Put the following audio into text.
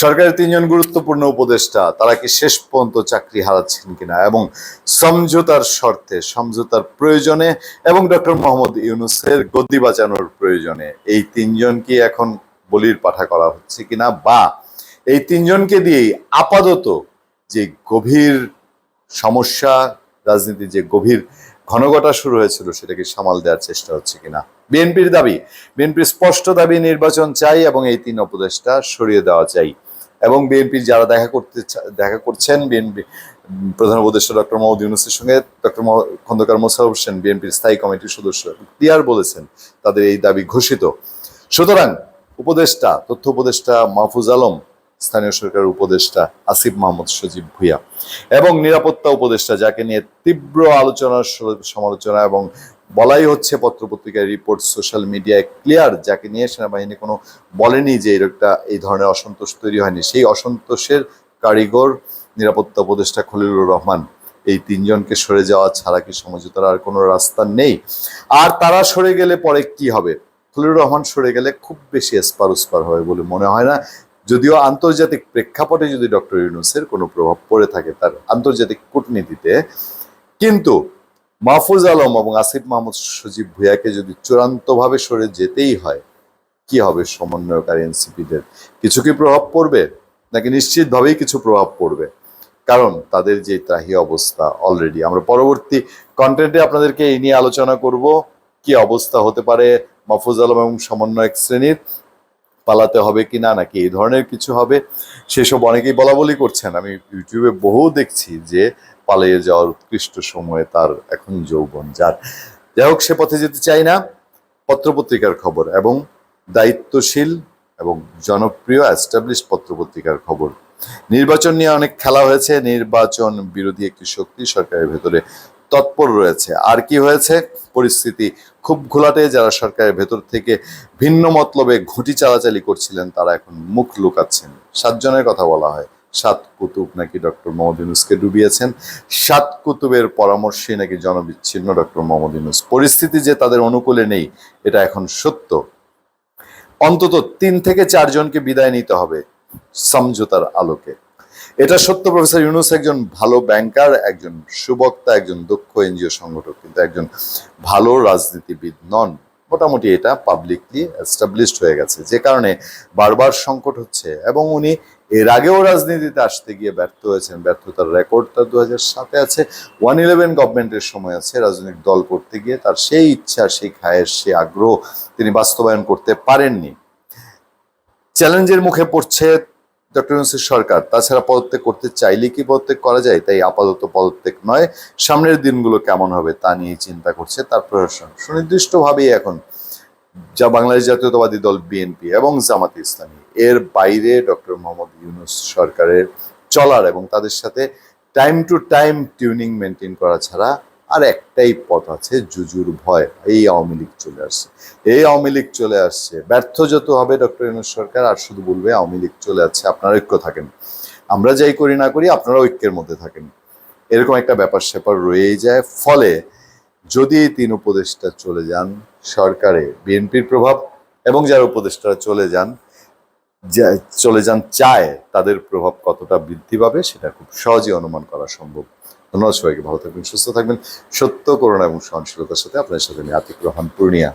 সরকারের তিনজন গুরুত্বপূর্ণ উপদেষ্টা, তারা কি শেষ পর্যন্ত চাকরি হারাচ্ছেন কিনা? এবং সমঝোতার শর্তে, সমঝোতার প্রয়োজনে এবং ডক্টর মোহাম্মদ ইউনুসের গদ্দি বাঁচানোর প্রয়োজনে এই তিনজন কি এখন বলির পাঠা করা হচ্ছে কিনা? বা এই তিনজনকে দিয়েই আপাতত যে গভীর সমস্যা, রাজনীতির যে গভীর ঘনঘটা শুরু হয়েছিল সেটাকে সামাল দেওয়ার চেষ্টা হচ্ছে কিনা? বিএনপির দাবি, বিএনপির স্পষ্ট দাবি, নির্বাচন চাই এবং এই তিন উপদেষ্টা সরিয়ে দেওয়া চাই। এবং বিএনপি যারা দেখা করতে দেখা করছেন বিএনপি প্রধান উপদেষ্টা ডক্টর মোহাম্মদ ইউনুসের সঙ্গে ডক্টর খন্দকার মোশারফ হোসেন বিএনপির স্থায়ী কমিটির সদস্য ক্লিয়ার বলেছেন, তাদের এই দাবি ঘোষিত। সুতরাং উপদেষ্টা, তথ্য উপদেষ্টা মাহফুজ আলম, স্থানীয় সরকারের উপদেষ্টা আসিফ মাহমুদ সজীব ভুইয়া এবং নিরাপত্তা উপদেষ্টা, যাকে নিয়ে তীব্র আলোচনা, সমালোচনা এবং বলাই হচ্ছে পত্রপত্রিকায় রিপোর্ট সোশ্যাল মিডিয়ায় ক্লিয়ার, যাকে নিয়ে সেনাবাহিনী কোনো বলেনি যে এরকম এই ধরনের অসন্তোষ তৈরি হয়নি। সেই অসন্তোষের কারিগর নিরাপত্তা উপদেষ্টা খলিলুর রহমান এই তিনজনকে সরে যাওয়া ছাড়া কি সমঝোতার আর কোনো রাস্তা নেই। আর তারা সরে গেলে পরে কি হবে? খলিলুর রহমান সরে গেলে খুব বেশি এসপার উস্পার হবে বলে মনে হয় না। যদিও আন্তর্জাতিক প্রেক্ষাপটে যদি ডক্টর ইউনুসের কোনো প্রভাব পড়ে থাকে তার আন্তর্জাতিক কূটনীতিতে, কিন্তু মাহফুজ আলম এবং আসিফ মাহমুদ সজীব ভুইয়াকে যদি চূড়ান্তভাবে সরে যেতেই হয়, কি হবে সমন্বয়কারী এনসিপিদের? কিছু কি প্রভাব পড়বে? নাকি নিশ্চিতভাবেই কিছু প্রভাব পড়বে? কারণ তাদের যে ত্রাহি অবস্থা অলরেডি আমরা পরবর্তী কন্টেন্টে আপনাদেরকে এই নিয়ে আলোচনা করব, কি অবস্থা হতে পারে মাহফুজ আলম এবং সমন্বয়ক শ্রেণির পালাতে হবে কি না, নাকি এই ধরনের কিছু হবে? সেসব অনেকেই বলা বলি করছেন। আমি ইউটিউবে বহু দেখছি যে পালিয়ে যাওয়ার উৎকৃষ্ট সময়ে তার এখন যৌবন, যার যাই হোক, সে পথে যেতে চাই না। পত্রপত্রিকার খবর এবং দায়িত্বশীল এবং জনপ্রিয় অ্যাস্টাবলিশ পত্রপত্রিকার খবর। নির্বাচন নিয়ে অনেক খেলা হয়েছে। নির্বাচন বিরোধী একটি শক্তি সরকারের ভেতরে তৎপর রয়েছে। আর কি হয়েছে? পরিস্থিতি খুব ঘোলাটে। যারা সরকারের ভেতর থেকে ভিন্ন মতলবে ঘুঁটি চালাচালি করছিলেন, তারা এখন মুখ লুকাচ্ছেন। সাতজনের কথা বলা হয়। সাত কুতুব নাকি ডক্টর মোহাম্মদ ইউনুসকে ডুবিয়েছেন। সাত কুতুবের পরামর্শে নাকি জনবিচ্ছিন্ন ডক্টর মোহাম্মদ ইউনুস। পরিস্থিতি যে তাদের অনুকূলে নেই, এটা এখন সত্য। অন্তত তিন থেকে চারজনকে বিদায় নিতে হবে সমঝোতার আলোকে। এটা সত্য, প্রফেসর ইউনুস একজন ভালো ব্যাংকার একজন সুবক্তা, একজন দক্ষ এনজিও সংগঠক, কিন্তু একজন ভালো রাজনীতিবিদ নন। মোটামুটি এটা পাবলিকলি এস্টাবলিশড হয়ে গেছে। যে কারণে বারবার সংকট হচ্ছে এবং উনি এর আগেও রাজনীতিতে আসতে গিয়ে ব্যর্থ হয়েছেন। ব্যর্থতার রেকর্ড তার দু সাতে আছে। ওয়ান ইলেভেন গভর্নমেন্টের সময় আছে। রাজনৈতিক দল করতে গিয়ে তার সেই ইচ্ছা, সেই খায়ের, সেই আগ্রহ তিনি বাস্তবায়ন করতে পারেননি। চ্যালেঞ্জের মুখে পড়ছে ডক্টর ইউনুসের সরকার। তাছাড়া পদত্যাগ করতে চাইলে কি পদত্যাগ করা যায়? তাই আপাতত পদত্যাগ নয়। সামনের দিনগুলো কেমন হবে তা নিয়ে চিন্তা করছে তার প্রশাসন। সুনির্দিষ্টভাবেই এখন যা বাংলাদেশ জাতীয়তাবাদী দল, বিএনপি এবং জামাত ইসলামী, এর বাইরে ডক্টর মোহাম্মদ ইউনুস সরকারের চলার এবং তাদের সাথে time to time tuning maintain করা ছাড়া আর একটাই পথ আছে জুজুর ভয়। এই আওয়ামী লীগ চলে আসছে। এই আওয়ামী লীগ চলে আসছে। ব্যর্থ যত হবে ডক্টর ইউনুস সরকার, আর শুধু বলবে আওয়ামী লীগ চলে আসছে, আপনারা ঐক্য থাকেন। আমরা যাই করি না করি, আপনারা ঐক্যের মধ্যে থাকেন। এরকম একটা ব্যাপার স্যাপার রয়েই যায়। ফলে যদি এই তিন উপদেষ্টা চলে যান, সরকারে বিএনপির প্রভাব এবং যারা উপদেষ্টারা চলে যান চলে যান চায়, তাদের প্রভাব কতটা বৃদ্ধি পাবে সেটা খুব সহজে অনুমান করা সম্ভব। ধন্যবাদ সবাইকে, ভালো থাকবেন, সুস্থ থাকবেন। সত্য করোনা এবং সহনশীলতার সাথে আপনার সাথে আতিক রহমান, পূর্ণিয়া।